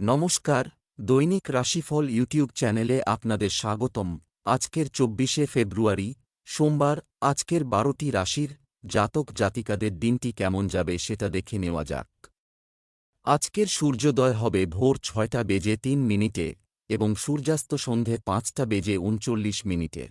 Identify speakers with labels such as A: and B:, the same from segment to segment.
A: নমস্কার, দৈনিক রাশিফল ইউটিউব চ্যানেলে আপনাদের স্বাগতম। আজকের চব্বিশে ফেব্রুয়ারি, সোমবার, আজকের বারোটি রাশির জাতক জাতিকাদের দিনটি কেমন যাবে সেটা দেখে নেওয়া যাক। আজকের সূর্যোদয় হবে ভোর ছয়টা বেজে তিন মিনিটে এবং সূর্যাস্ত সন্ধে পাঁচটা বেজে উনচল্লিশ মিনিটে।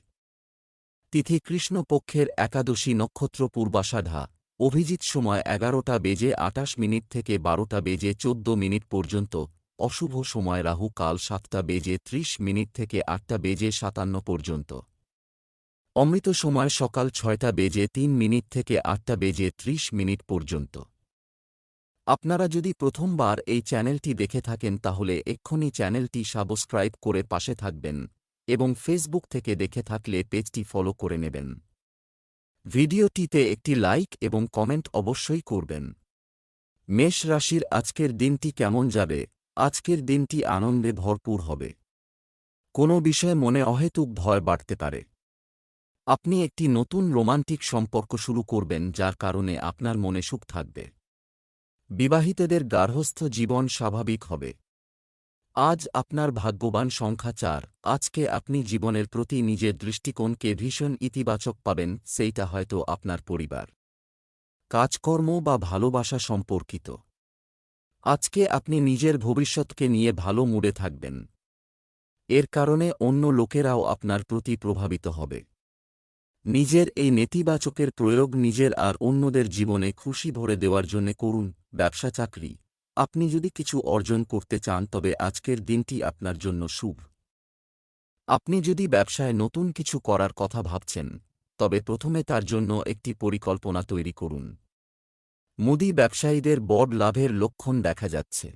A: তিথি কৃষ্ণপক্ষের একাদশী নক্ষত্র পূর্বাষাঢা, অভিজিৎ সময় এগারোটা বেজে আটাশ মিনিট থেকে বারোটা বেজে চোদ্দ মিনিট পর্যন্ত অশুভ সময় রাহু কাল সাতটা বেজে ত্রিশ মিনিট থেকে আটটা বেজে সাতান্ন পর্যন্ত। অমৃত সময় সকাল ছয়টা বেজে তিন মিনিট থেকে আটটা বেজে ত্রিশ মিনিট পর্যন্ত। আপনারা যদি প্রথমবার এই চ্যানেলটি দেখে থাকেন তাহলে এক্ষুনি চ্যানেলটি সাবস্ক্রাইব করে পাশে থাকবেন এবং ফেসবুক থেকে দেখে থাকলে পেজটি ফলো করে নেবেন। ভিডিওটিতে একটি লাইক এবং কমেন্ট অবশ্যই করবেন। মেষ রাশির আজকের দিনটি কেমন যাবে? আজকের দিনটি আনন্দে ভরপুর হবে। কোনো বিষয়ে মনে অহেতুক ভয় বাড়তে পারে। আপনি একটি নতুন রোমান্টিক সম্পর্ক শুরু করবেন যার কারণে আপনার মনে সুখ থাকবে। বিবাহিতদের গার্হস্থ জীবন স্বাভাবিক হবে। আজ আপনার ভাগ্যবান সংখ্যা চার, আজকে আপনি জীবনের প্রতি নিজের দৃষ্টিকোণকে ভীষণ ইতিবাচক পাবেন, সেইটা হয়তো আপনার পরিবার। কাজকর্ম বা ভালোবাসা সম্পর্কিত। আজকে আপনি নিজের ভবিষ্যৎকে নিয়ে ভালো মুডে থাকবেন। এর কারণে অন্য লোকেরাও আপনার প্রতি প্রভাবিত হবে। নিজের এই নেতিবাচকের প্রয়োগ নিজের আর অন্যদের জীবনে খুশি ভরে দেওয়ার জন্য করুন, ব্যবসা চাকরি। আপনি যদি কিছু অর্জন করতে চান তবে আজকের দিনটি আপনার জন্য শুভ। আপনি যদি ব্যবসায় নতুন কিছু করার কথা ভাবছেন, তবে প্রথমে তার জন্য একটি পরিকল্পনা তৈরি করুন। মুদি ব্যবসায়ীদের বড় লাভের লক্ষণ দেখা যাচ্ছে।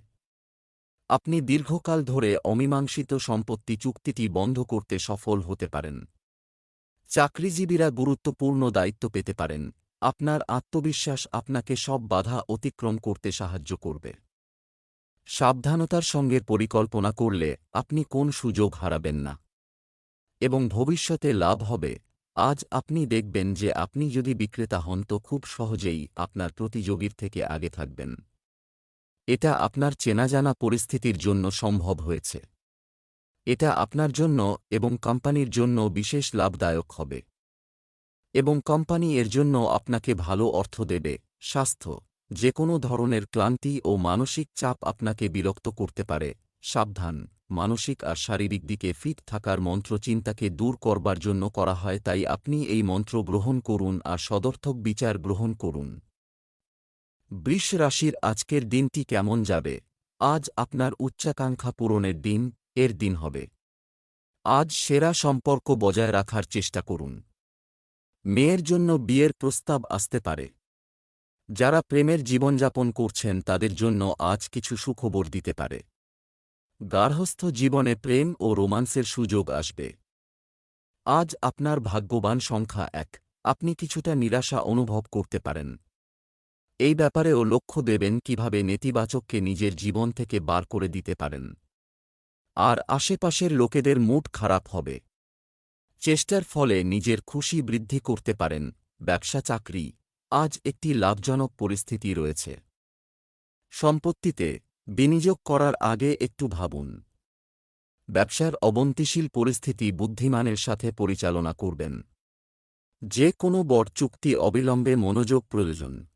A: আপনি দীর্ঘকাল ধরে অমীমাংসিত সম্পত্তি চুক্তিটি বন্ধ করতে সফল হতে পারেন। চাকরিজীবীরা গুরুত্বপূর্ণ দায়িত্ব পেতে পারেন। আপনার আত্মবিশ্বাস আপনাকে সব বাধা অতিক্রম করতে সাহায্য করবে। সাবধানতার সঙ্গে পরিকল্পনা করলে আপনি কোন সুযোগ হারাবেন না। এবং ভবিষ্যতে লাভ হবে আজ আপনি দেখবেন যে আপনি যদি বিক্রেতা হন তো খুব সহজেই আপনার প্রতিযোগীর থেকে আগে থাকবেন। এটা আপনার চেনাজানা পরিস্থিতির জন্য সম্ভব হয়েছে। এটা আপনার জন্য এবং কোম্পানির জন্য বিশেষ লাভদায়ক হবে। এবং কোম্পানি এর জন্য আপনাকে ভালো অর্থ দেবে, স্বাস্থ্য যে কোনো ধরনের ক্লান্তি ও মানসিক চাপ আপনাকে বিরক্ত করতে পারে, সাবধান। মানসিক আর শারীরিক দিকে ফিট থাকার মন্ত্র চিন্তাকে দূর করবার জন্য করা হয়, তাই আপনি এই মন্ত্র গ্রহণ করুন আর সদর্থক বিচার গ্রহণ করুন। বৃষ রাশির আজকের দিনটি কেমন যাবে? আজ আপনার উচ্চাকাঙ্ক্ষা পূরণের দিন, এর দিন হবে। আজ সেরা সম্পর্ক বজায় রাখার চেষ্টা করুন। মেয়ের জন্য বিয়ের প্রস্তাব আসতে পারে। যারা প্রেমের জীবনযাপন করছেন, তাদের জন্য আজ কিছু সুখবর দিতে পারে। গার্হস্থ জীবনে প্রেম ও রোমান্সের সুযোগ আসবে। আজ আপনার ভাগ্যবান সংখ্যা এক। আপনি কিছুটা নিরাশা অনুভব করতে পারেন। এই ব্যাপারেও লক্ষ্য দেবেন কীভাবে নেতিবাচককে নিজের জীবন থেকে বার করে দিতে পারেন। আর আশেপাশের লোকেদের মুড খারাপ হবে। চেষ্টার ফলে নিজের খুশি বৃদ্ধি করতে পারেন। ব্যবসা চাকরি। আজ একটি লাভজনক পরিস্থিতি রয়েছে। সম্পত্তিতে বিনিয়োগ করার আগে একটু ভাবুন। ব্যবসার অবন্তিশীল পরিস্থিতি বুদ্ধিমানের সাথে পরিচালনা করবেন। যে কোনো বড় চুক্তি অবিলম্বে মনোযোগ প্রয়োজন।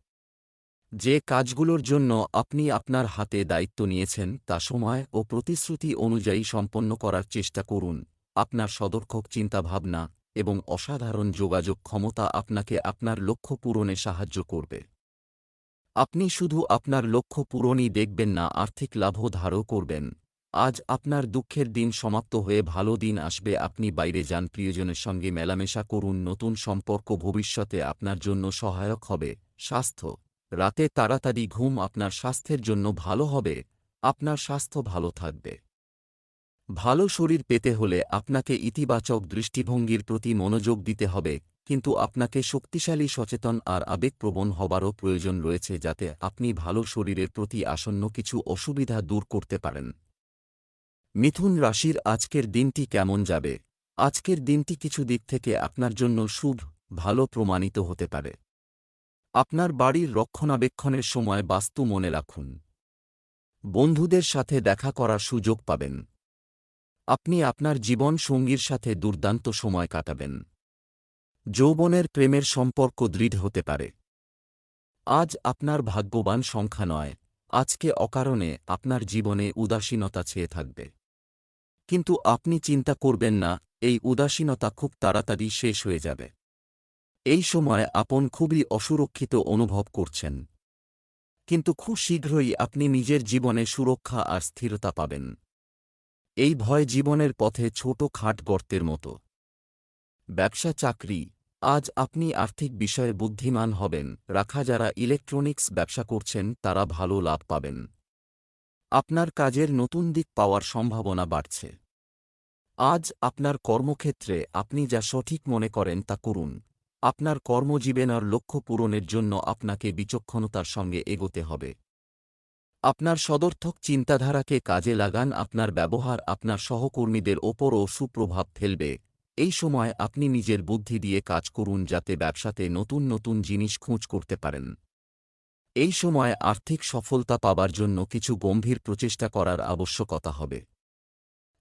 A: যে কাজগুলোর জন্য আপনি আপনার হাতে দায়িত্ব নিয়েছেন তা সময় ও প্রতিশ্রুতি অনুযায়ী সম্পন্ন করার চেষ্টা করুন। আপনার সদর্থক চিন্তাভাবনা এবং অসাধারণ যোগাযোগ ক্ষমতা আপনাকে আপনার লক্ষ্য পূরণে সাহায্য করবে। আপনি শুধু আপনার লক্ষ্য পূরণই দেখবেন না, আর্থিক লাভও ধারও করবেন। আজ আপনার দুঃখের দিন সমাপ্ত হয়ে ভালো দিন আসবে, আপনি বাইরে যান, প্রিয়জনের সঙ্গে মেলামেশা করুন, নতুন সম্পর্ক ভবিষ্যতে আপনার জন্য সহায়ক হবে। স্বাস্থ্য। রাতে তাড়াতাড়ি ঘুম আপনার স্বাস্থ্যের জন্য ভালো হবে, আপনার স্বাস্থ্য ভালো থাকবে। ভালো শরীর পেতে হলে আপনাকে ইতিবাচক দৃষ্টিভঙ্গির প্রতি মনোযোগ দিতে হবে। কিন্তু আপনাকে শক্তিশালী, সচেতন আর আবেগপ্রবণ হবারও প্রয়োজন রয়েছে যাতে আপনি ভালো শরীরের প্রতি আসন্ন কিছু অসুবিধা দূর করতে পারেন। মিথুন রাশির আজকের দিনটি কেমন যাবে? আজকের দিনটি কিছু দিক থেকে আপনার জন্য শুভ, ভালো প্রমাণিত হতে পারে। আপনার বাড়ির রক্ষণাবেক্ষণের সময় বাস্তু মনে রাখুন। বন্ধুদের সাথে দেখা করার সুযোগ পাবেন। আপনি আপনার জীবন সঙ্গীর সাথে দুর্দান্ত সময় কাটাবেন। যৌবনের প্রেমের সম্পর্ক দৃঢ় হতে পারে। আজ আপনার ভাগ্যবান সংখ্যা নয়, আজকে অকারণে আপনার জীবনে উদাসীনতা ছেয়ে থাকবে। কিন্তু আপনি চিন্তা করবেন না, এই উদাসীনতা খুব তাড়াতাড়ি শেষ হয়ে যাবে। এই সময় আপন খুবই অসুরক্ষিত অনুভব করছেন। কিন্তু খুব শীঘ্রই আপনি নিজের জীবনে সুরক্ষা আর স্থিরতা পাবেন। এই ভয় জীবনের পথে ছোট খাট গর্তের মতো। ব্যবসা চাকরি। আজ আপনি আর্থিক বিষয়ে বুদ্ধিমান হবেন। রাখা যারা ইলেকট্রনিক্স ব্যবসা করছেন, তারা ভালো লাভ পাবেন। আপনার কাজের নতুন দিক পাওয়ার সম্ভাবনা বাড়ছে। আজ আপনার কর্মক্ষেত্রে আপনি যা সঠিক মনে করেন তা করুন। আপনার কর্মজীবনের লক্ষ্য পূরণের জন্য আপনাকে বিচক্ষণতার সঙ্গে এগোতে হবে। আপনার সদর্থক চিন্তাধারাকে কাজে লাগান। আপনার ব্যবহার আপনার সহকর্মীদের ওপরও সুপ্রভাব ফেলবে। এই সময় আপনি নিজের বুদ্ধি দিয়ে কাজ করুন যাতে ব্যবসাতে নতুন নতুন জিনিস খোঁজ করতে পারেন। এই সময় আর্থিক সফলতা পাবার জন্য কিছু গম্ভীর প্রচেষ্টা করার আবশ্যকতা হবে।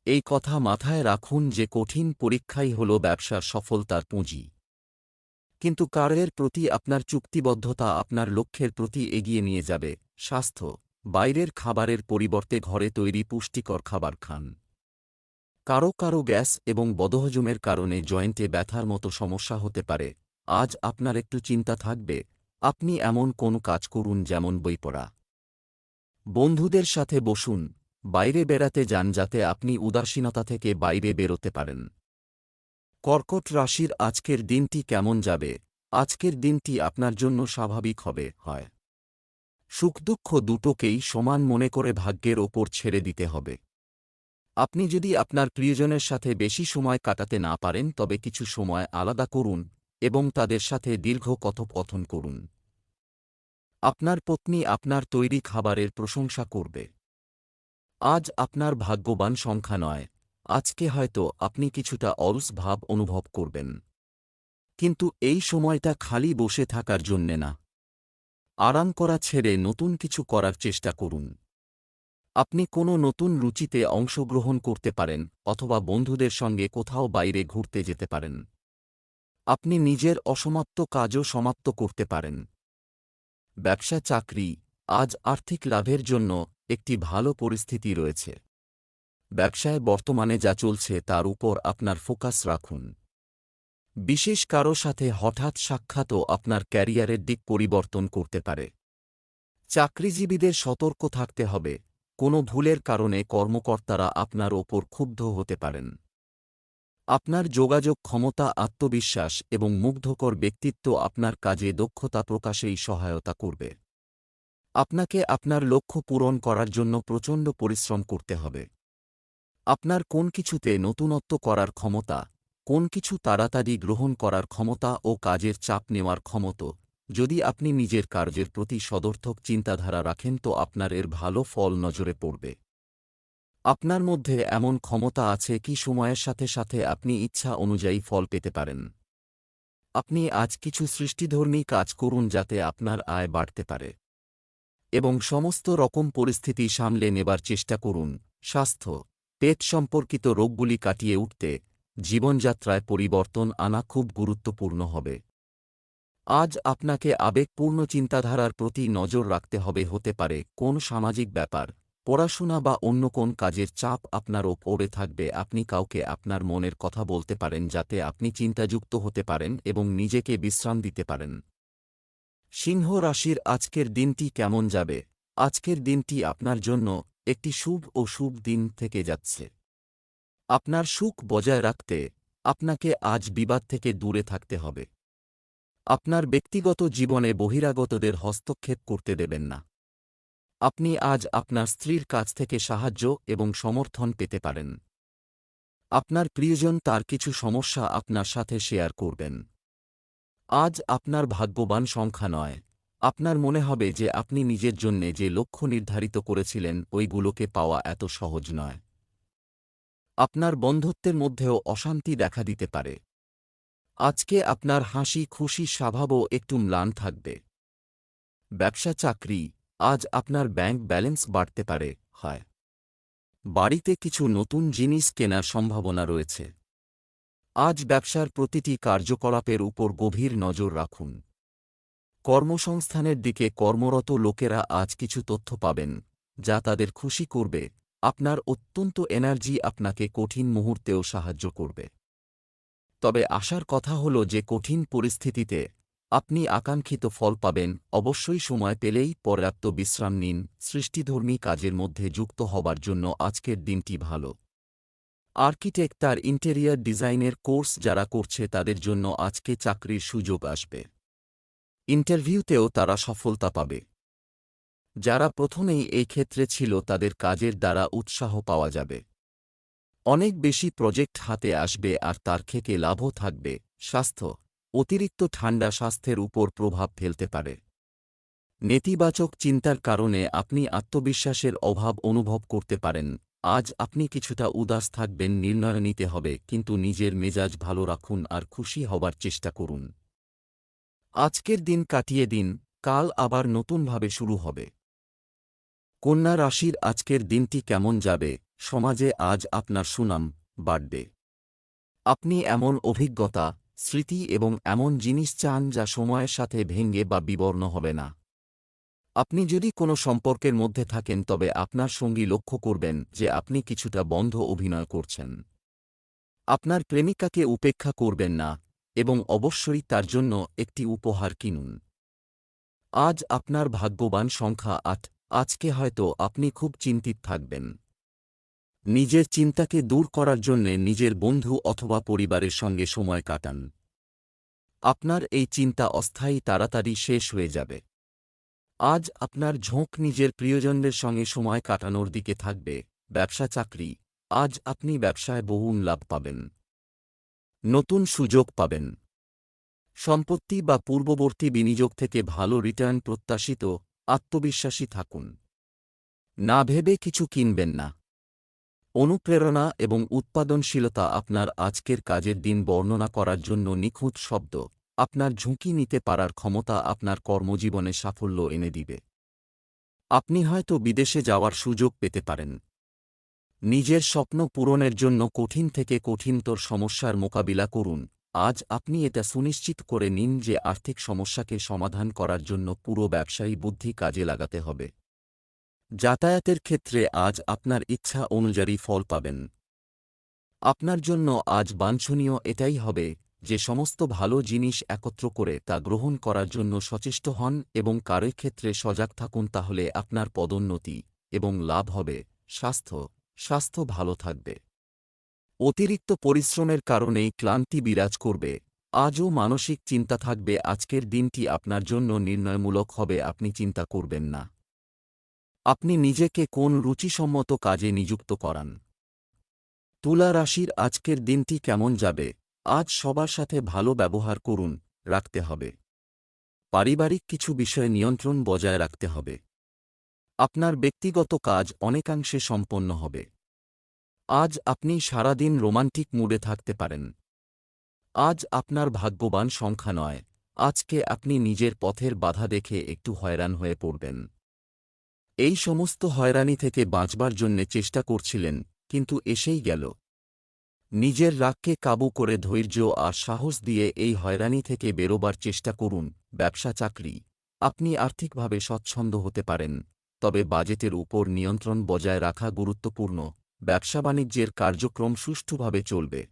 A: এই কথা মাথায় রাখুন যে কঠিন পরীক্ষাই হল ব্যবসার সফলতার পুঁজি। কিন্তু কারের প্রতি আপনার চুক্তিবদ্ধতা আপনার লক্ষ্যের প্রতি এগিয়ে নিয়ে যাবে। স্বাস্থ্য, বাইরের খাবারের পরিবর্তে ঘরে তৈরি পুষ্টিকর খাবার খান। কারও কারও গ্যাস এবং বদহজমের কারণে জয়েন্টে ব্যথার মতো সমস্যা হতে পারে। আজ আপনার একটু চিন্তা থাকবে, আপনি এমন কোন কাজ করুন যেমন বই পড়া। বন্ধুদের সাথে বসুন, বাইরে বেড়াতে যান যাতে আপনি উদাসীনতা থেকে বাইরে বেরোতে পারেন। কর্কট রাশির আজকের দিনটি কেমন যাবে? আজকের দিনটি আপনার জন্য স্বাভাবিক হবে, হয়। সুখ দুঃখ দুটোকেই সমান মনে করে ভাগ্যের ওপর ছেড়ে দিতে হবে। আপনি যদি আপনার প্রিয়জনের সাথে বেশি সময় কাটাতে না পারেন, তবে কিছু সময় আলাদা করুন এবং তাদের সাথে দীর্ঘ কথোপকথন করুন। আপনার পত্নী আপনার তৈরি খাবারের প্রশংসা করবে। আজ আপনার ভাগ্যবান সংখ্যা নয়, আজকে হয়তো আপনি কিছুটা অলস ভাব অনুভব করবেন। কিন্তু এই সময়টা খালি বসে থাকার জন্যে না। আরাম করা ছেড়ে নতুন কিছু করার চেষ্টা করুন। আপনি কোনো নতুন রুচিতে অংশগ্রহণ করতে পারেন অথবা বন্ধুদের সঙ্গে কোথাও বাইরে ঘুরতে যেতে পারেন। আপনি নিজের অসমাপ্ত কাজও সমাপ্ত করতে পারেন। ব্যবসা চাকরি আজ আর্থিক লাভের জন্য একটি ভালো পরিস্থিতি রয়েছে। ব্যবসায় বর্তমানে যা চলছে তার উপর আপনার ফোকাস রাখুন। বিশেষ কারও সাথে হঠাৎ সাক্ষাৎও আপনার ক্যারিয়ারের দিক পরিবর্তন করতে পারে। চাকরিজীবীদের সতর্ক থাকতে হবে। কোনো ভুলের কারণে কর্মকর্তারা আপনার ওপর ক্ষুব্ধ হতে পারেন। আপনার যোগাযোগ ক্ষমতা, আত্মবিশ্বাস এবং মুগ্ধকর ব্যক্তিত্ব আপনার কাজে দক্ষতা প্রকাশেই সহায়তা করবে। আপনাকে আপনার লক্ষ্য পূরণ করার জন্য প্রচণ্ড পরিশ্রম করতে হবে। আপনার কোন কিছুতে নতুনত্ব করার ক্ষমতা, কোন কিছু তাড়াতাড়ি গ্রহণ করার ক্ষমতা ও কাজের চাপ নেওয়ার ক্ষমতা যদি আপনি নিজের কার্যের প্রতি সদর্থক চিন্তাধারা রাখেন, তো আপনার এর ভালো ফল নজরে পড়বে। আপনার মধ্যে এমন ক্ষমতা আছে কি সময়ের সাথে সাথে আপনি ইচ্ছা অনুযায়ী ফল পেতে পারেন। আপনি আজ কিছু সৃষ্টিধর্মী কাজ করুন, যাতে আপনার আয় বাড়তে পারে। এবং সমস্ত রকম পরিস্থিতি সামলে নেবার চেষ্টা করুন। স্বাস্থ্য, পেট সম্পর্কিত রোগগুলি কাটিয়ে উঠতে জীবনযাত্রায় পরিবর্তন আনা খুব গুরুত্বপূর্ণ হবে। আজ আপনাকে আবেগপূর্ণ চিন্তাধারার প্রতি নজর রাখতে হবে, হতে পারে কোন সামাজিক ব্যাপার, পড়াশোনা বা অন্য কোন কাজের চাপ আপনার ওপরে থাকবে, আপনি কাউকে আপনার মনের কথা বলতে পারেন যাতে আপনি চিন্তাযুক্ত হতে পারেন এবং নিজেকে বিশ্রাম দিতে পারেন। সিংহ রাশির আজকের দিনটি কেমন যাবে? আজকের দিনটি আপনার জন্য একটি শুভ ও শুভ দিন থেকে যাচ্ছে। আপনার সুখ বজায় রাখতে আপনাকে আজ বিবাদ থেকে দূরে থাকতে হবে। আপনার ব্যক্তিগত জীবনে বহিরাগতদের হস্তক্ষেপ করতে দেবেন না। আপনি আজ আপনার স্ত্রীর কাছ থেকে সাহায্য এবং সমর্থন পেতে পারেন। আপনার প্রিয়জন তার কিছু সমস্যা আপনার সাথে শেয়ার করবেন। আজ আপনার ভাগ্যবান সংখ্যা নয়। আপনার মনে হবে যে আপনি নিজের জন্যে যে লক্ষ্য নির্ধারিত করেছিলেন ওইগুলোকে পাওয়া এত সহজ নয়। আপনার বন্ধুত্বের মধ্যেও অশান্তি দেখা দিতে পারে। আজকে আপনার হাসি খুশি স্বভাবও একটু ম্লান থাকবে। ব্যবসা চাকরি, আজ আপনার ব্যাংক ব্যালেন্স বাড়তে পারে, হয়। বাড়িতে কিছু নতুন জিনিস কেনার সম্ভাবনা রয়েছে। আজ ব্যবসার প্রতিটি কার্যকলাপের উপর গভীর নজর রাখুন। কর্মসংস্থানের দিকে কর্মরত লোকেরা আজ কিছু তথ্য পাবেন, যা তাদের খুশি করবে। আপনার অত্যন্ত এনার্জি আপনাকে কঠিন মুহূর্তেও সাহায্য করবে। তবে আশার কথা হল যে কঠিন পরিস্থিতিতে আপনি আকাঙ্ক্ষিত ফল পাবেন, অবশ্যই সময় পেলেই পর্যাপ্ত বিশ্রাম নিন, সৃষ্টিধর্মী কাজের মধ্যে যুক্ত হবার জন্য আজকের দিনটি ভালো। আর্কিটেক্ট তার ইন্টেরিয়ার ডিজাইনের কোর্স যারা করছে তাদের জন্য আজকে চাকরির সুযোগ আসবে। ইন্টারভিউতেও তারা সফলতা পাবে। যারা প্রথমেই এই ক্ষেত্রে ছিল তাদের কাজের দ্বারা উৎসাহ পাওয়া যাবে। অনেক বেশি প্রজেক্ট হাতে আসবে আর তার থেকে লাভও থাকবে, স্বাস্থ্য, অতিরিক্ত ঠান্ডা স্বাস্থ্যের উপর প্রভাব ফেলতে পারে। নেতিবাচক চিন্তার কারণে আপনি আত্মবিশ্বাসের অভাব অনুভব করতে পারেন, আজ আপনি কিছুটা উদাস থাকবেন নির্ণয় নিতে হবে, কিন্তু নিজের মেজাজ ভালো রাখুন আর খুশি হবার চেষ্টা করুন। আজকের দিন কাটিয়ে দিন, কাল আবার নতুনভাবে শুরু হবে। কন্যা রাশির আজকের দিনটি কেমন যাবে? সমাজে আজ আপনার সুনাম বাড়বে। আপনি এমন অভিজ্ঞতা, স্মৃতি এবং এমন জিনিস চান যা সময়ের সাথে ভেঙ্গে বা বিবর্ণ হবে না। আপনি যদি কোনো সম্পর্কের মধ্যে থাকেন, তবে আপনার সঙ্গী লক্ষ্য করবেন যে আপনি কিছুটা বন্ধ অভিনয় করছেন। আপনার প্রেমিকাকে উপেক্ষা করবেন না এবং অবশ্যই তার জন্য একটি উপহার কিনুন। আজ আপনার ভাগ্যবান সংখ্যা আট, আজকে হয়তো আপনি খুব চিন্তিত থাকবেন। নিজের চিন্তাকে দূর করার জন্যে নিজের বন্ধু অথবা পরিবারের সঙ্গে সময় কাটান। আপনার এই চিন্তা অস্থায়ী তাড়াতাড়ি শেষ হয়ে যাবে। আজ আপনার ঝোঁক নিজের প্রিয়জনদের সঙ্গে সময় কাটানোর দিকে থাকবে। ব্যবসা চাকরি। আজ আপনি ব্যবসায় বহুন লাভ পাবেন। নতুন সুযোগ পাবেন। সম্পত্তি বা পূর্ববর্তী বিনিয়োগ থেকে ভালো রিটার্ন প্রত্যাশিত, আত্মবিশ্বাসী থাকুন। না ভেবে কিছু কিনবেন না। অনুপ্রেরণা এবং উৎপাদনশীলতা আপনার আজকের কাজের দিন বর্ণনা করার জন্য নিখুঁত শব্দ। আপনার ঝুঁকি নিতে পারার ক্ষমতা আপনার কর্মজীবনে সাফল্য এনে দিবে। আপনি হয়তো বিদেশে যাওয়ার সুযোগ পেতে পারেন। নিজের স্বপ্ন পূরণের জন্য কঠিন থেকে কঠিনতর সমস্যার মোকাবিলা করুন। আজ আপনি এটা সুনিশ্চিত করে নিন যে আর্থিক সমস্যাকে সমাধান করার জন্য পুরো ব্যবসায়ী বুদ্ধি কাজে লাগাতে হবে। যাতায়াতের ক্ষেত্রে আজ আপনার ইচ্ছা অনুযায়ী ফল পাবেন। আপনার জন্য আজ বাঞ্ছনীয় এটাই হবে যে সমস্ত ভালো জিনিস একত্র করে তা গ্রহণ করার জন্য সচেষ্ট হন এবং কারের ক্ষেত্রে সজাগ থাকুন তাহলে আপনার পদোন্নতি এবং লাভ হবে। স্বাস্থ্য স্বাস্থ্য ভালো থাকবে। অতিরিক্ত পরিশ্রমের কারণেই ক্লান্তি বিরাজ করবে। আজও মানসিক চিন্তা থাকবে, আজকের দিনটি আপনার জন্য নির্ণয়মূলক হবে, আপনি চিন্তা করবেন না। আপনি নিজেকে কোন রুচিসম্মত কাজে নিযুক্ত করান? তুলা রাশির আজকের দিনটি কেমন যাবে? আজ সবার সাথে ভালো ব্যবহার করুন, রাখতে হবে। পারিবারিক কিছু বিষয়ে নিয়ন্ত্রণ বজায় রাখতে হবে। আপনার ব্যক্তিগত কাজ অনেকাংশে সম্পন্ন হবে। আজ আপনি সারাদিন রোমান্টিক মুডে থাকতে পারেন। আজ আপনার ভাগ্যবান সংখ্যা নয়। আজকে আপনি নিজের পথের বাধা দেখে একটু হয়রান হয়ে পড়বেন। এই সমস্ত হয়রানি থেকে বাঁচবার জন্যে চেষ্টা করছিলেন, কিন্তু এসেই গেল। নিজের রাগকে কাবু করে ধৈর্য আর সাহস দিয়ে এই হয়রানি থেকে বেরোবার চেষ্টা করুন, ব্যবসা চাকরি। আপনি আর্থিকভাবে স্বচ্ছন্দ হতে পারেন, তবে বাজেটের উপর নিয়ন্ত্রণ বজায় রাখা গুরুত্বপূর্ণ, ব্যবসা বাণিজ্যের কার্যক্রম সুষ্ঠুভাবে চলবে।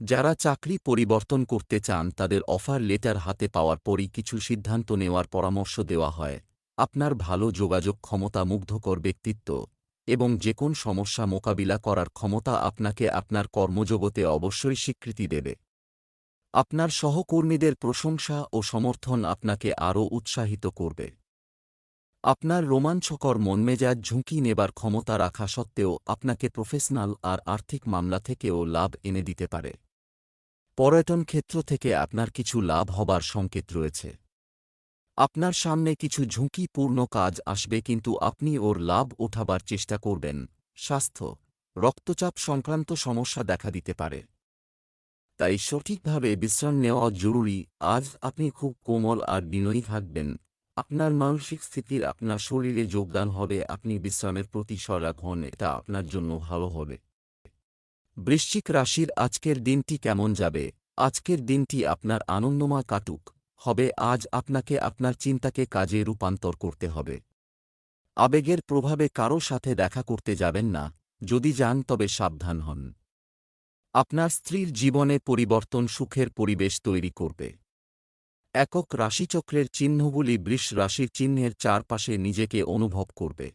A: যারা চাকরি পরিবর্তন করতে চান তাদের অফার লেটার হাতে পাওয়ার পরই কিছু সিদ্ধান্ত নেওয়ার পরামর্শ দেওয়া হয়। আপনার ভালো যোগাযোগ ক্ষমতা মুগ্ধকর ব্যক্তিত্ব এবং যে কোন সমস্যা মোকাবিলা করার ক্ষমতা আপনাকে আপনার কর্মজগতে অবশ্যই স্বীকৃতি দেবে। আপনার সহকর্মীদের প্রশংসা ও সমর্থন আপনাকে আরও উৎসাহিত করবে। আপনার রোমাঞ্চকর মনমেজাজ ঝুঁকি নেবার ক্ষমতা রাখা সত্ত্বেও আপনাকে প্রফেশনাল আর আর্থিক মামলা থেকেও লাভ এনে দিতে পারে। পর্যটন ক্ষেত্র থেকে আপনার কিছু লাভ হবার সংকেত রয়েছে। আপনার সামনে কিছু ঝুঁকিপূর্ণ কাজ আসবে কিন্তু আপনি ওর লাভ ওঠাবার চেষ্টা করবেন। স্বাস্থ্য। রক্তচাপ সংক্রান্ত সমস্যা দেখা দিতে পারে। তাই সঠিকভাবে বিশ্রাম নেওয়া জরুরি। আজ আপনি খুব কোমল আর বিনয়ী থাকবেন। আপনার মানসিক স্থিতির আপনার শরীরে যোগদান হবে। আপনি বিশ্রামের প্রতি সজাগ হন। এটা আপনার জন্য ভালো হবে। বৃশ্চিক রাশির আজকের দিনটি কেমন যাবে? আজকের দিনটি আপনার আনন্দময় কাটুক। হবে, আজ আপনাকে আপনার চিন্তাকে কাজে রূপান্তর করতে হবে। আবেগের প্রভাবে কারও সাথে দেখা করতে যাবেন না, যদি যান তবে সাবধান হন। আপনার স্ত্রীর জীবনে পরিবর্তন সুখের পরিবেশ তৈরি করবে। একক রাশিচক্রের চিহ্নগুলি বৃষ রাশির চিহ্নের চারপাশে নিজেকে অনুভব করবে।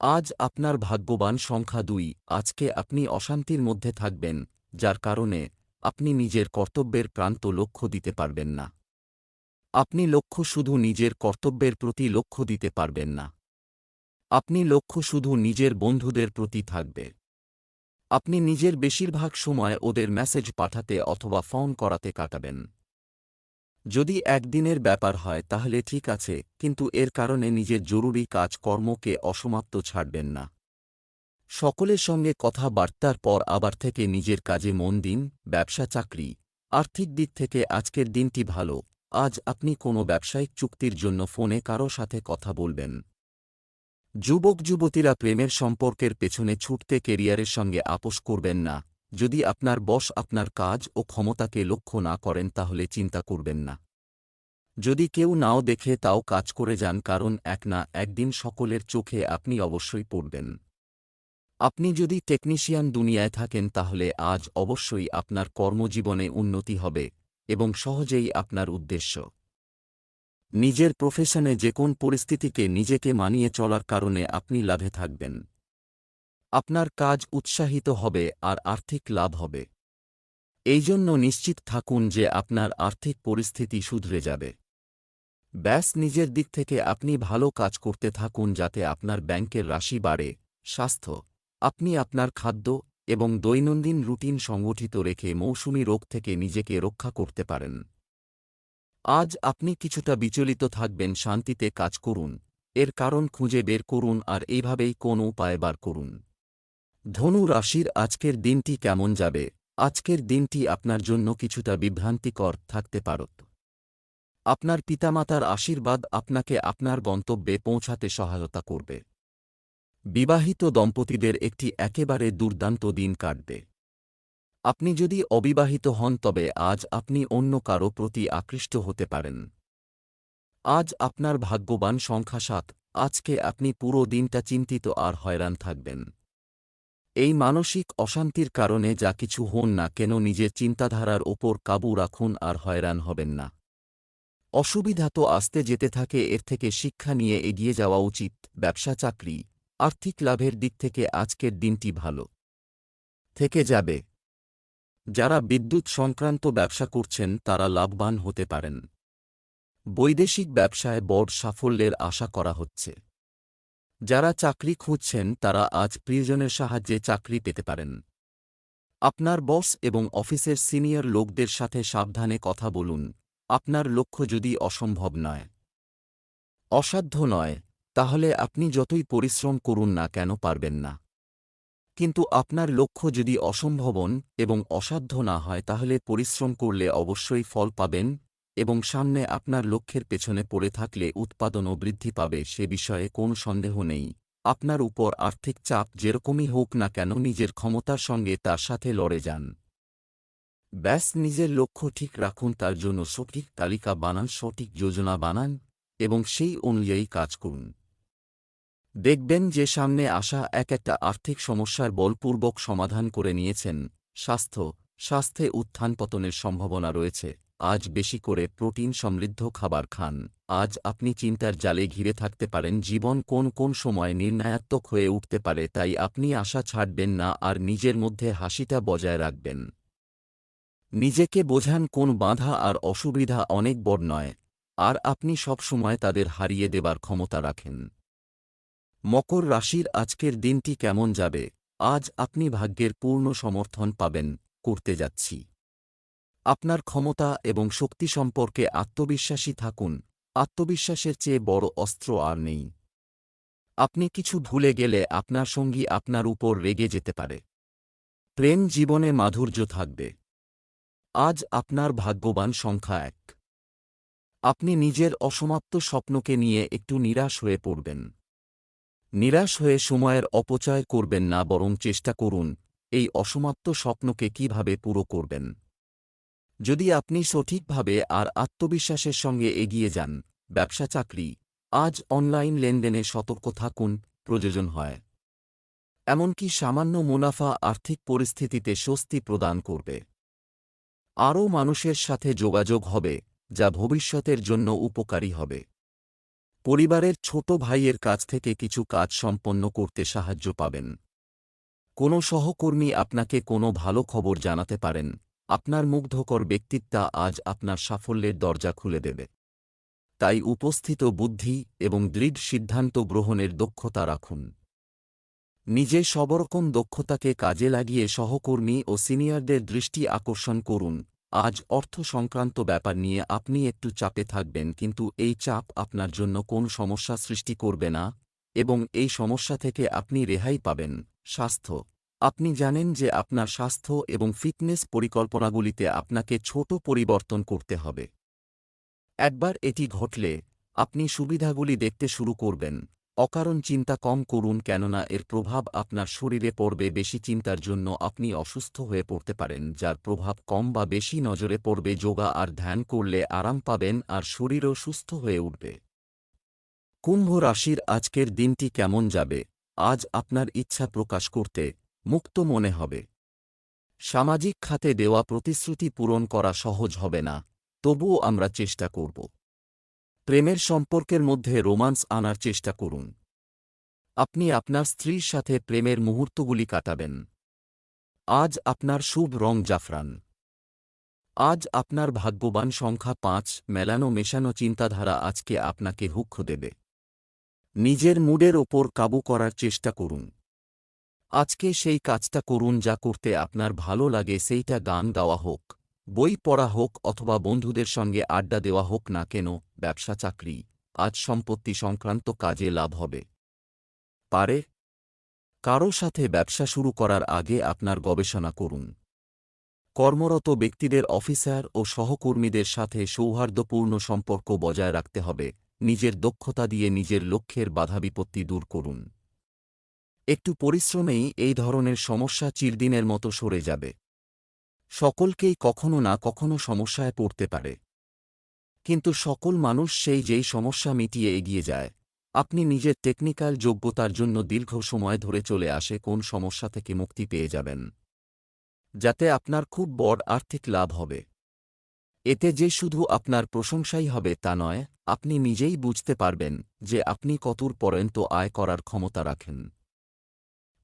A: আজ আপনার ভাগ্যবান সংখ্যা দুই, আজকে আপনি অশান্তির মধ্যে থাকবেন, যার কারণে আপনি নিজের কর্তব্যের প্রান্ত লক্ষ্য দিতে পারবেন না। আপনি লক্ষ্য শুধু নিজের কর্তব্যের প্রতি লক্ষ্য দিতে পারবেন না। আপনি লক্ষ্য শুধু নিজের বন্ধুদের প্রতি থাকবে। আপনি নিজের বেশিরভাগ সময় ওদের মেসেজ পাঠাতে অথবা ফোন করাতে কাটাবেন। যদি একদিনের ব্যাপার হয় তাহলে ঠিক আছে, কিন্তু এর কারণে নিজের জরুরি কাজকর্মকে অসমাপ্ত ছাড়বেন না। সকলের সঙ্গে কথাবার্তার পর আবার থেকে নিজের কাজে মন দিন, ব্যবসা, চাকরি, আর্থিক দিক থেকে আজকের দিনটি ভালো। আজ আপনি কোনো ব্যবসায়িক চুক্তির জন্য ফোনে কারও সাথে কথা বলবেন। যুবক যুবতীরা প্রেমের সম্পর্কের পেছনে ছুটতে কেরিয়ারের সঙ্গে আপোষ করবেন না। যদি আপনার বস আপনার কাজ ও ক্ষমতাকে লক্ষ্য না করেন তাহলে চিন্তা করবেন না। যদি কেউ নাও দেখে তাও কাজ করে যান কারণ এক না একদিন সকলের চোখে আপনি অবশ্যই পড়বেন। আপনি যদি টেকনিশিয়ান দুনিয়ায় থাকেন তাহলে আজ অবশ্যই আপনার কর্মজীবনে উন্নতি হবে। এবং সহজেই আপনার উদ্দেশ্য। নিজের প্রফেশনে যে কোন পরিস্থিতিকে নিজেকে মানিয়ে চলার কারণে আপনি লাভে থাকবেন। আপনার কাজ উৎসাহিত হবে আর আর্থিক লাভ হবে। এই জন্য নিশ্চিত থাকুন যে আপনার আর্থিক পরিস্থিতি শুধরে যাবে। ব্যাস, নিজের দিক থেকে আপনি ভালো কাজ করতে থাকুন যাতে আপনার ব্যাংকের রাশি বাড়ে। স্বাস্থ্য, আপনি আপনার খাদ্য এবং দৈনন্দিন রুটিন সংগঠিত রেখে মৌসুমী রোগ থেকে নিজেকে রক্ষা করতে পারেন। আজ আপনি কিছুটা বিচলিত থাকবেন, শান্তিতে কাজ করুন। এর কারণ খুঁজে বের করুন আর এইভাবেই কোন উপায় বার করুন। ধনু রাশির আজকের দিনটি কেমন যাবে? আজকের দিনটি আপনার জন্য কিছুটা বিভ্রান্তিকর থাকতে পারত আপনার পিতামাতার আশীর্বাদ আপনাকে আপনার গন্তব্যে পৌঁছাতে সহায়তা করবে। বিবাহিত দম্পতিদের একটি একেবারে দুর্দান্ত দিন কাটবে। আপনি যদি অবিবাহিত হন, তবে আজ আপনি অন্য কারও প্রতি আকৃষ্ট হতে পারেন। আজ আপনার ভাগ্যবান সংখ্যা সাত আজকে আপনি পুরো দিনটা চিন্তিত আর হয়রান থাকবেন। এই মানসিক অশান্তির কারণে যা কিছু হন না কেন নিজের চিন্তাধারার ওপর কাবু রাখুন আর হয়রান হবেন না। অসুবিধা তো আসতে যেতে থাকে, এর থেকে শিক্ষা নিয়ে এগিয়ে যাওয়া উচিত ব্যবসা চাকরি আর্থিক লাভের দিক থেকে আজকের দিনটি ভালো থেকে যাবে। যারা বিদ্যুৎ সংক্রান্ত ব্যবসা করছেন, তারা লাভবান হতে পারেন। বৈদেশিক ব্যবসায় বড় সাফল্যের আশা করা হচ্ছে। যারা চাকরি খুঁজছেন, তারা আজ প্রিয়জনের সাহায্যে চাকরি পেতে পারেন। আপনার বস এবং অফিসের সিনিয়র লোকদের সাথে সাবধানে কথা বলুন। আপনার লক্ষ্য যদি অসম্ভব নয়, অসাধ্য নয় তাহলে আপনি যতই পরিশ্রম করুন না কেন পারবেন না। কিন্তু আপনার লক্ষ্য যদি অসম্ভবন এবং অসাধ্য না হয়, তাহলে পরিশ্রম করলে অবশ্যই ফল পাবেন এবং সামনে আপনার লক্ষ্যের পেছনে পড়ে থাকলে উৎপাদনও বৃদ্ধি পাবে, সে বিষয়ে কোন সন্দেহ নেই। আপনার উপর আর্থিক চাপ যেরকমই হোক না কেন, নিজের ক্ষমতার সঙ্গে তার সাথে লড়ে যান। ব্যাস, নিজের লক্ষ্য ঠিক রাখুন, তার জন্য সঠিক তালিকা বানান, সঠিক যোজনা বানান এবং সেই অনুযায়ী কাজ করুন। দেখবেন যে সামনে আসা এক একটা আর্থিক সমস্যার বলপূর্বক সমাধান করে নিয়েছেন। স্বাস্থ্য, স্বাস্থ্যে উত্থান পতনের সম্ভাবনা রয়েছে। আজ বেশি করে প্রোটিন সমৃদ্ধ খাবার খান। আজ আপনি চিন্তার জালে ঘিরে থাকতে পারেন, জীবন কোন কোন সময় নির্ণায়াত্মক হয়ে উঠতে পারে তাই আপনি আশা ছাড়বেন না আর নিজের মধ্যে হাসিটা বজায় রাখবেন। নিজেকে বোঝান কোন বাধা আর অসুবিধা অনেক বড় নয়। আর আপনি সব সময় তাদের হারিয়ে দেবার ক্ষমতা রাখেন। মকর রাশির আজকের দিনটি কেমন যাবে? আজ আপনি ভাগ্যের পূর্ণ সমর্থন পাবেন, করতে যাচ্ছি। আপনার ক্ষমতা এবং শক্তি সম্পর্কে আত্মবিশ্বাসী থাকুন, আত্মবিশ্বাসের চেয়ে বড় অস্ত্র আর নেই। আপনি কিছু ভুলে গেলে আপনার সঙ্গী আপনার উপর রেগে যেতে পারে। প্রেম জীবনে মাধুর্য থাকবে। আজ আপনার ভাগ্যবান সংখ্যা এক। আপনি নিজের অসমাপ্ত স্বপ্নকে নিয়ে একটু নিরাশ হয়ে পড়বেন। নিরাশ হয়ে সময়ের অপচয় করবেন না, বরং চেষ্টা করুন এই অসমাপ্ত স্বপ্নকে কীভাবে পুরো করবেন। যদি আপনি সঠিকভাবে আর আত্মবিশ্বাসের সঙ্গে এগিয়ে যান, ব্যবসা, চাকরি, আজ অনলাইন লেনদেনে সতর্ক থাকুন, প্রয়োজন হয়। এমনকি সামান্য মুনাফা আর্থিক পরিস্থিতিতে স্বস্তি প্রদান করবে। আরও মানুষের সাথে যোগাযোগ হবে, যা ভবিষ্যতের জন্য উপকারী হবে। পরিবারের ছোট ভাইয়ের কাছ থেকে কিছু কাজ সম্পন্ন করতে সাহায্য পাবেন। কোনো সহকর্মী আপনাকে কোনো ভালো খবর জানাতে পারেন। আপনার মুগ্ধকর ব্যক্তিত্বা আজ আপনার সাফল্যের দরজা খুলে দেবে। তাই উপস্থিত বুদ্ধি এবং দৃঢ় সিদ্ধান্ত গ্রহণের দক্ষতা রাখুন। নিজে সবরকম দক্ষতাকে কাজে লাগিয়ে সহকর্মী ও সিনিয়রদের দৃষ্টি আকর্ষণ করুন। আজ অর্থ সংক্রান্ত ব্যাপার নিয়ে আপনি একটু চাপে থাকবেন, কিন্তু এই চাপ আপনার জন্য কোন সমস্যা সৃষ্টি করবে না এবং এই সমস্যা থেকে আপনি রেহাই পাবেন। স্বাস্থ্য। আপনি জানেন যে আপনার স্বাস্থ্য এবং ফিটনেস পরিকল্পনাগুলিতে আপনাকে ছোট পরিবর্তন করতে হবে। একবার এটি ঘটলে আপনি সুবিধাগুলি দেখতে শুরু করবেন। অকারণ চিন্তা কম করুন কেননা এর প্রভাব আপনার শরীরে পড়বে বেশি চিন্তার জন্য আপনি অসুস্থ হয়ে পড়তে পারেন, যার প্রভাব কম বা বেশি নজরে পড়বে যোগা আর ধ্যান করলে আরাম পাবেন আর শরীরও সুস্থ হয়ে উঠবে। কুম্ভ রাশির আজকের দিনটি কেমন যাবে? আজ আপনার ইচ্ছা প্রকাশ করতে মুক্ত মনে হবে। সামাজিক খাতে দেওয়া প্রতিশ্রুতি পূরণ করা সহজ হবে না, তবুও আমরা চেষ্টা করব। প্রেমের সম্পর্কের মধ্যে রোমান্স আনার চেষ্টা করুন। আপনি আপনার স্ত্রীর সাথে প্রেমের মুহূর্তগুলি কাটাবেন। আজ আপনার শুভ রং জাফরান। আজ আপনার ভাগ্যবান সংখ্যা পাঁচ, মেলানো মেশানো চিন্তাধারা আজকে আপনাকে হুক্ষ দেবে। নিজের মুডের ওপর কাবু করার চেষ্টা করুন। আজকে সেই কাজটা করুন যা করতে আপনার ভালো লাগে, সেইটা গান গাওয়া হোক। বই পড়া হোক অথবা বন্ধুদের সঙ্গে আড্ডা দেওয়া হোক না কেন, ব্যবসা চাকরি, আজ সম্পত্তি সংক্রান্ত কাজে লাভ হবে। পারে। কারও সাথে ব্যবসা শুরু করার আগে আপনার গবেষণা করুন। কর্মরত ব্যক্তিদের অফিসার ও সহকর্মীদের সাথে সৌহার্দ্যপূর্ণ সম্পর্ক বজায় রাখতে হবে। নিজের দক্ষতা দিয়ে নিজের লক্ষ্যের বাধা বিপত্তি দূর করুন। একটু পরিশ্রমেই এই ধরনের সমস্যা চিরদিনের মতো সরে যাবে। সকলকেই কখনো না কখনো সমস্যায় পড়তে পারে। কিন্তু সকল মানুষ সেই যেই সমস্যা মিটিয়ে এগিয়ে যায়। আপনি নিজের টেকনিক্যাল যোগ্যতার জন্য দীর্ঘ সময় ধরে চলে আসে কোন সমস্যা থেকে মুক্তি পেয়ে যাবেন। যাতে আপনার খুব বড় আর্থিক লাভ হবে। এতে যে শুধু আপনার প্রশংসাই হবে তা নয়, আপনি নিজেই বুঝতে পারবেন যে আপনি কতর পর্যন্ত আয় করার ক্ষমতা রাখেন।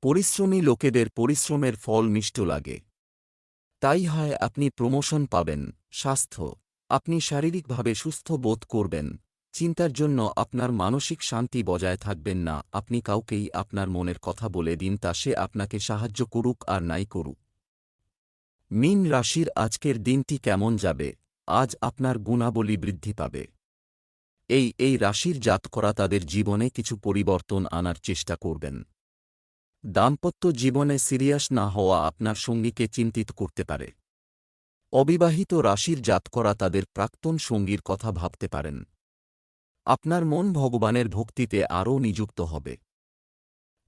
A: পরিশ্রমী লোকেদের পরিশ্রমের ফল মিষ্ট লাগে। তাই হয় আপনি প্রমোশন পাবেন, স্বাস্থ্য। আপনি শারীরিকভাবে সুস্থ বোধ করবেন। চিন্তার জন্য আপনার মানসিক শান্তি বজায় থাকবেন না, আপনি কাউকেই আপনার মনের কথা বলে দিন তা সে আপনাকে সাহায্য করুক আর নাই করুক। মিন রাশির আজকের দিনটি কেমন যাবে? আজ আপনার গুণাবলী বৃদ্ধি পাবে। এই এই রাশির জাত করা তাদের জীবনে কিছু পরিবর্তন আনার চেষ্টা করবেন। দাম্পত্য জীবনে সিরিয়াস না হওয়া আপনার সঙ্গীকে চিন্তিত করতে পারে। অবিবাহিত রাশির জাত করা তাদের প্রাক্তন সঙ্গীর কথা ভাবতে পারেন। আপনার মন ভগবানের ভক্তিতে আরও নিযুক্ত হবে।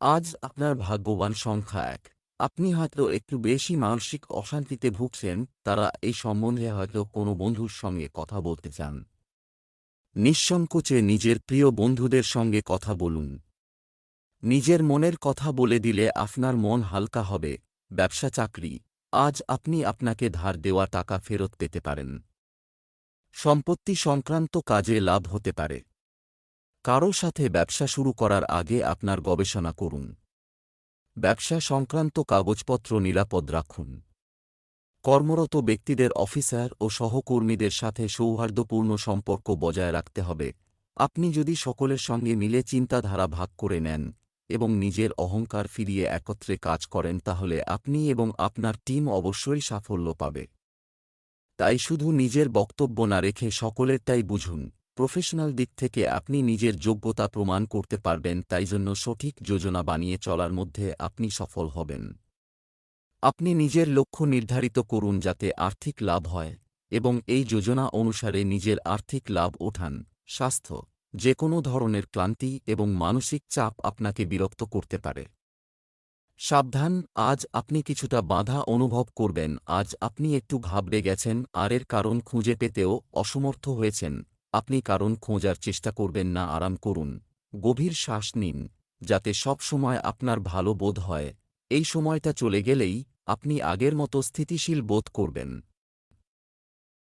A: আজ আপনার ভাগ্যবান সংখ্যা এক। আপনি হয়তো একটু বেশি মানসিক অশান্তিতে ভুগছেন, তারা এই সম্বন্ধে হয়তো কোনো বন্ধুর সঙ্গে কথা বলতে চান। নিঃসংকোচে নিজের প্রিয় বন্ধুদের সঙ্গে কথা বলুন। নিজের মনের কথা বলে দিলে আপনার মন হালকা হবে, ব্যবসা চাকরি। আজ আপনি আপনাকে ধার দেওয়া টাকা ফেরত পেতে পারেন। সম্পত্তি সংক্রান্ত কাজে লাভ হতে পারে। কারও সাথে ব্যবসা শুরু করার আগে আপনার গবেষণা করুন। ব্যবসা সংক্রান্ত কাগজপত্র নিরাপদ রাখুন। কর্মরত ব্যক্তিদের অফিসার ও সহকর্মীদের সাথে সৌহার্দ্যপূর্ণ সম্পর্ক বজায় রাখতে হবে। আপনি যদি সকলের সঙ্গে মিলে চিন্তাধারা ভাগ করে নেন এবং নিজের অহংকার ফিরিয়ে একত্রে কাজ করেন তাহলে আপনি এবং আপনার টিম অবশ্যই সাফল্য পাবে। তাই শুধু নিজের বক্তব্য না রেখে সকলেরটাই বুঝুন, প্রফেশনাল দিক থেকে আপনি নিজের যোগ্যতা প্রমাণ করতে পারবেন তাই জন্য সঠিক যোজনা বানিয়ে চলার মধ্যে আপনি সফল হবেন। আপনি নিজের লক্ষ্য নির্ধারিত করুন যাতে আর্থিক লাভ হয়, এবং এই যোজনা অনুসারে নিজের আর্থিক লাভ ওঠান, স্বাস্থ্য। যে কোনো ধরনের ক্লান্তি এবং মানসিক চাপ আপনাকে বিরক্ত করতে পারে। সাবধান, আজ আপনি কিছুটা বাধা অনুভব করবেন, আজ আপনি একটু ঘাবড়ে গেছেন আর এর কারণ খুঁজে পেতেও অসমর্থ হয়েছেন, আপনি কারণ খোঁজার চেষ্টা করবেন না, আরাম করুন। গভীর শ্বাস নিন, যাতে সব সময় আপনার ভালো বোধ হয়। এই সময়টা চলে গেলেই আপনি আগের মতো স্থিতিশীল বোধ করবেন।